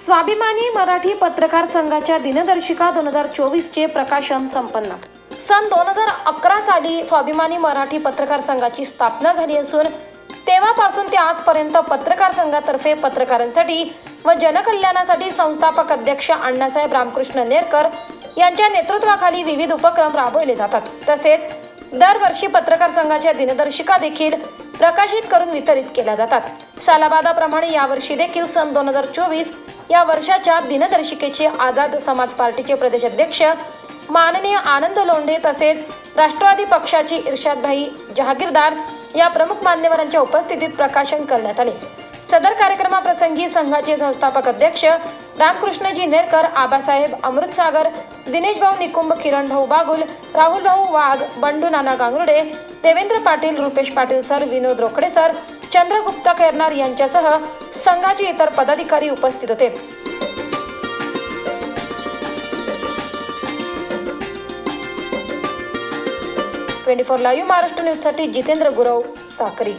स्वाभिमानी मराठी पत्रकार संघाच्या दिनदर्शिका दोन हजार चोवीसचे प्रकाशन संपन्न. सन दोन हजार अकरा साली स्वाभिमानी मराठी पत्रकार संघाची स्थापना झाली असून तेव्हापासून ते आजपर्यंत पत्रकार संघातर्फे पत्रकारांसाठी व जनकल्याणासाठी संस्थापक अध्यक्ष अण्णासाहेब रामकृष्ण नेरकर यांच्या नेतृत्वाखाली विविध उपक्रम राबवले जातात. तसेच दरवर्षी पत्रकार संघाच्या दिनदर्शिका देखील प्रकाशित करून वितरित केल्या जातात. सालाबादाप्रमाणे यावर्षी देखील सन दोन हजार चोवीस या वर्षाच्या दिनदर्शिकेचे आझाद समाज पार्टीचे प्रदेशाध्यक्ष माननीय आनंद लोंढे तसेच राष्ट्रवादी पक्षाचे इर्शादभाई जहागीरदार या प्रमुख मान्यवरांच्या उपस्थितीत प्रकाशन करण्यात आले. सदर कार्यक्रमाप्रसंगी संघाचे संस्थापक अध्यक्ष रामकृष्णजी नेरकर आबासाहेब अमृतसागर दिनेश भाऊ निकुंभ किरण भाऊ बागुल राहुल भाऊ वाघ बंडू नाना गांगुर्डे देवेंद्र पाटील रुपेश पाटील सर विनोद रोकडे सर चंद्रगुप्त खैरनार यांच्यासह संघाचे इतर पदाधिकारी उपस्थित होते. ट्वेंटी फोर लाईव्ह महाराष्ट्र न्यूजसाठी जितेंद्र गुरव साकरी.